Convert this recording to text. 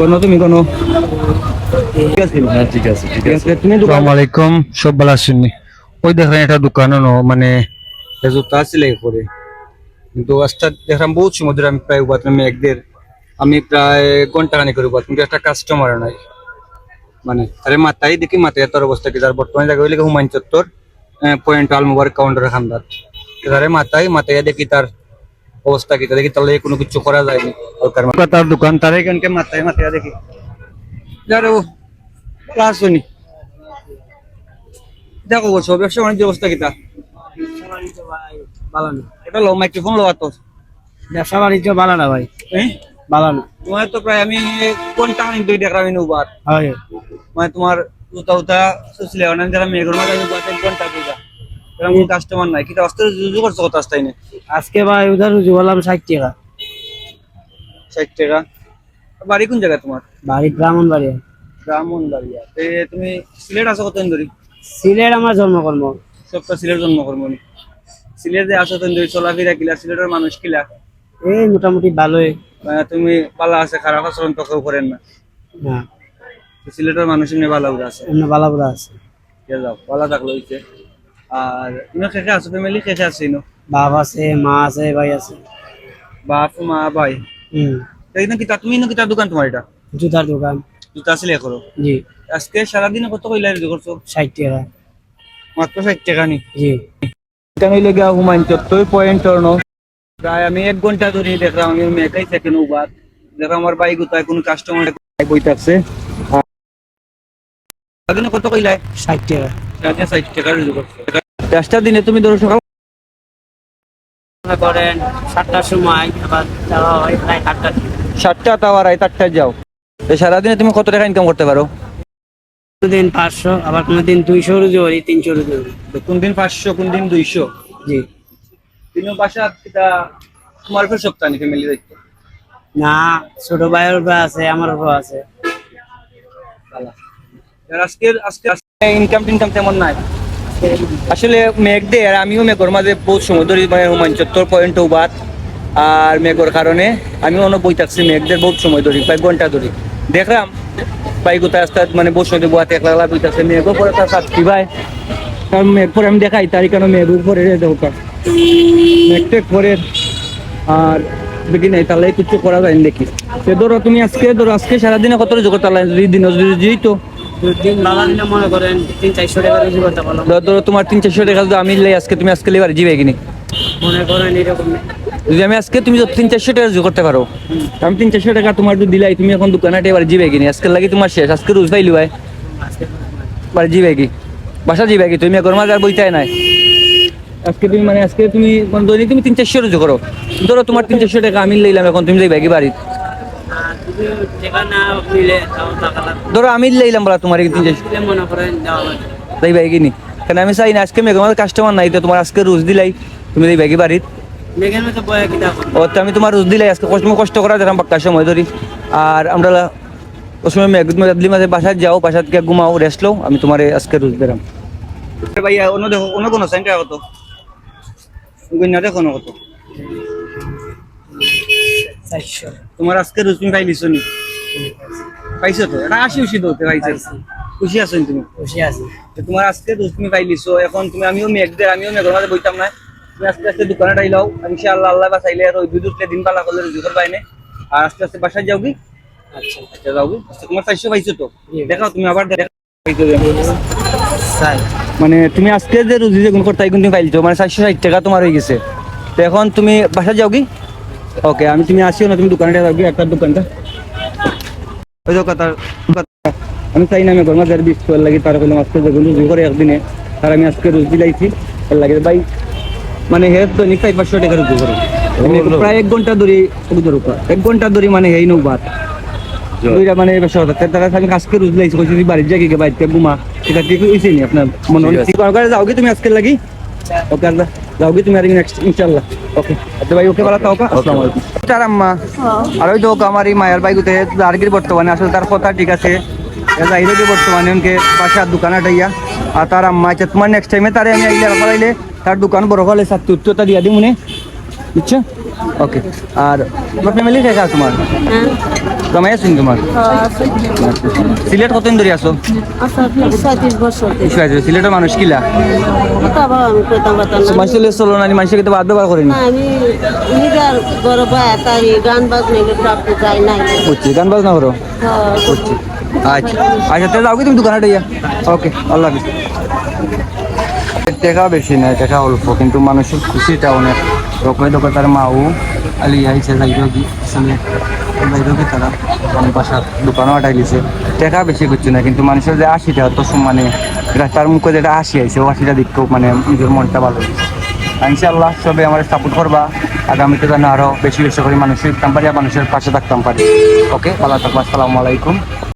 তুমি কোনো? ঠিক আছে হ্যাঁ ঠিক আছে ঠিক ঠিক আছে। আছে তুমি দোকান আলাইকুম সব ভালো ওই দেখেন এটা দোকান মানে জুতা সিলাই করে কিন্তু আজটা দেখলাম বহুত সময় ধরে আমি প্রায় উপাত আমি একদের আমি প্রায় ঘণ্টা খানি করে উপাত কিন্তু একটা কাস্টমার নাই। মানে আরে মাথায় দেখি মাথায় তোর অবস্থা কি যার বর্তমানে জায়গা হইলে হুমায়ুন চত্বর পয়েন্ট আলমোবার কাউন্টার খান্দার তারে মাথায় মাথায় দেখি তার অবস্থা কি? দেখি তাহলে কোনো কিছু করা যায়নি তার দোকান তার এখানকে মাথায় মাথায় দেখি। যারে ক্লাস হয়নি। দেখো বলছো ব্যবসা বাণিজ্য অবস্থা কিতা ভালো না। এটা লো মাইক্রোফোন লো তো ব্যবসা বাণিজ্য ভালো না ভাই। হ্যাঁ ভালো না। তোমার তো প্রায় আমি কোনটা আমি দুই টাকা আমি হয়। মানে তোমার জুতা উতা সুসলে অনেক যারা মেঘর মাঝে কোনটা এরকম কাস্টমার নাই। কিন্তু অস্ত্র যুজু করছ কত আসতাই না আজকে ভাই উধার রুজু ষাট টাকা। ষাট টাকা। বাড়ি কোন জায়গায় তোমার? বাড়ি ব্রাহ্মণ বাড়ি ব্রাহ্মণবাড়িয়া। তে তুমি সিলেট আছো কতদিন ধরে? সিলেট আমার জন্মকর্ম। সবটা সিলেট জন্ম করব সিলেট আসো তুমি চলাফেরা কিলা? সিলেটের মানুষ কিলা? এই মোটামুটি ভালোই। মানে তুমি পালা আছে খারাপ আচরণ তো কেউ করেন না। না। সিলেটের মানুষ এমনি ভালো আছে? অন্য ভালো আছে। যাও ভালো থাকল হইছে। আর তুমি খেখে আছো? ফ্যামিলি খেখে আছে নো বাপ আছে মা আছে ভাই আছে। বাপ মা ভাই? হুম। এই নাকি তা তুমি নাকি তার দোকান তোমার এটা? জুতার দোকান। জুতা সিলাই করো? জি। আজকে সারাদিনে কত কইলা রেডি করছ? ষাট টাকা। মাত্র ষাট টাকা নি? জি। এটা হইলে গিয়া হুমায়ুন চত্বর পয়েন্ট টর্ন প্রায় আমি এক ঘণ্টা ধরে দেখলাম আমি মেকাই সেকেন্ড উবার। দেখলাম আমার বাইক উতায় কোনো কাস্টমার বই থাকছে কত কইলাই ষাট টাকা। সারাদিনে ষাট টাকা রেডি করছ। দশটা দিনে তুমি ধরো সকাল মনে করেন সাতটার সময় আবার যাওয়া হয় প্রায় আটটার সাতটা তাও আর আটটায় যাও। তো সারাদিনে তুমি কত টাকা ইনকাম করতে পারো? দিন পাঁচশো আবার কোনো দিন দুইশো রুজু করি তিনশো রুজু করি কোন দিন পাঁচশো কোন দিন দুইশো? জি। তিন বাসা কিটা তোমার ফের সপ্তাহ ফ্যামিলি দেখতে না ছোট ভাইয়ের উপর আছে আমার উপর আছে। আজকের আজকে ইনকাম টিনকাম তেমন নাই। আসলে মেঘ দে আর আমিও মেঘর মাঝে বহুত সময় ধরে মানে হুমায়ুন চত্বর পয়েন্ট বাদ আর মেঘর কারণে আমি অন্য বই থাকছি মেঘদের বহুত সময় ধরি, প্রায় ঘণ্টা ধরি। দেখলাম বাইক উঠে আসতে মানে বসে দিয়ে বোয়াতে একলা একলা বইতাছে মেঘও পরে তার সাতটি ভাই। কারণ মেঘ পরে আমি দেখাই, তারই কারণে মেঘ উপরে দরকার মেঘ টেক পরে আর দেখি নাই তাহলে কিছু করা যায় দেখি সে ধরো তুমি আজকে, ধরো আজকে সারাদিনে কত পারলে যদি দিন যদি তো দিন বাবা দিনে মনে করেন তিন চারশো টাকা রুজু করতে পারলাম। ধরো ধরো তোমার তিন চারশো টাকা যদি আমি লাই আজকে তুমি আজকে লেবার জিবে কিনি। মনে করেন এরকম যদি আমি আজকে তুমি তিন চারশো টাকা রোজ করতে পারো আমি তিন চারশো টাকা তোমার যদি দিলাই তুমি এখন দোকানে এবার জিবে কিনি। আজকে লাগি তোমার শেষ আজকে রোজ পাইলি ভাই এবার জিবে কি? বাসা জিবে কি? তুমি এখন মাঝে আর বইতাই নাই। আজকে তুমি মানে আজকে তুমি মানে দৈনিক তুমি তিন চারশো রোজ করো। ধরো তোমার তিন চারশো টাকা আমি লইলাম এখন তুমি যাইবা কি বাড়ি টাকা না নিলে তাও টাকা লাগবে। ধরো আমি লইলাম বলা তোমার এই তিন চারশো দিলে করেন দেওয়া লাগবে তাই ভাই কিনি কেন আমি চাই না আজকে মেঘ আমার কাস্টমার নাই তো তোমার আজকে রোজ দিলাই। তুমি এই ব্যাগি বাড়িত। মেঘের মতো বয়া কি দেখো ও তো আমি তোমার রোজ দিলাই আজকে কষ্ট কষ্ট করা দেখলাম পাক্কার সময় ধরি। আর আমরা মেঘলি মাঝে বাসায় যাও বাসাত গিয়ে ঘুমাও রেস্ট লও আমি তোমার আজকে রোজ দিলাম। ভাইয়া অন্য দেখো অন্য কোনো সেন্টার কত গুণা দেখো কত। চারশো তোমার আজকে তুমি পাইলিছো নি? পাইছো তো? এটা আশি উশি দৌতে পাইছো। খুশি আছো তুমি? খুশি আছে। তোমার আজকে রোজ তুমি পাইলিছো এখন তুমি আমিও মেঘ দে আমিও মেঘের মাঝে বইতাম না। তুমি আস্তে আস্তে দোকানে টাইলাও ইনশাআল্লাহ আল্লাহ বা চাইলে আর ওই দুই দুটলে দিন পালা করলে রুজু করবাই না আর আস্তে আস্তে বাসায় যাও কি? আচ্ছা। আচ্ছা যাও কি? আচ্ছা, তোমার চারশো পাইছো তো? জি। দেখাও তুমি আবার মানে তুমি আজকে যে রুজি যে গুণ করতে তুমি পাইছো মানে চারশো ষাট টাকা তোমার হয়ে গেছে। তো এখন তুমি বাসায় যাও কি? ওকে আমি তুমি আসিও না তুমি দোকানটা যাও একটা দোকানটা। ওই তো কথা। আমি চাই না আমি গরমা যার বিশ করে লাগি তার কইলাম আজকে যখন রুজি করে একদিনে। তার আমি আজকে রুজি লাইছি এর লাগে ভাই মানে হে তো নিক চাই পাঁচশো টাকা রুজি করে। প্রায় এক ঘণ্টা ধরে এক ঘণ্টা ধরে মানে হেই নৌ বাদ। দুইটা মানে ব্যবসা তার আমি আজকে রুজি লাইছি কইছি বাড়ির যাই বাড়িতে ঘুমা। এটা ঠিক হইছে নি আপনার মনে হয়? যাও কি তুমি আজকে লাগি? ওকে আল্লাহ যাও কি তুমি আর নেক্সট ইনশাআল্লাহ ওকে আচ্ছা ভাই ওকে ভালো থাকো আসসালামু আলাইকুম তার আম্মা আর ওই তো আমার এই মায়ের ভাই গুতে দারগির বর্তমানে আসলে তার কথা ঠিক আছে যাইলে যে বর্তমানে উনকে পাশে আর দোকান আটাইয়া আর তার আম্মা আচ্ছা তোমার নেক্সট টাইমে তারে আমি আইলে করাইলে তার দোকান বড় হলে সাথে উত্তরটা দিয়া দিই মনে বুঝছ ওকে আর তোমার ফ্যামিলি শেখা তোমার জামাই আছেন তোমার? সিলেট কতদিন ধরে আসো আচ্ছা আছে সিলেটের মানুষ কিলা? মানুষের চলো না মানুষের কিন্তু বাদ ব্যবহার করেনি গান বাজনা করো? হ্যাঁ, বুঝছি। আচ্ছা আচ্ছা তাহলে যাও কি তুমি দোকানে ইয়া ওকে আল্লাহ হাফিজ। টাকা বেশি নাই টাকা অল্প কিন্তু মানুষের খুশিটা অনেক। রকমের দোকান তার মাও আলি আইছে যাইরো কি আসলে তারা বাসার দোকানও আটাই দিছে টাকা বেশি করছে না, কিন্তু মানুষের যে আশিটা তো মানে এটা তার মুখে যেটা আসি আইছে, ও আশিটা দেখতেও মানে নিজের মনটা ভালো ইনশাআল্লাহ সবে আমার সাপোর্ট করবা। আগামীতে যেন আরও বেশি বেশি করে মানুষের থাকতাম পারি আর মানুষের পাশে থাকতাম পারি। ওকে, ভালো থাকব, আসসালামু আলাইকুম।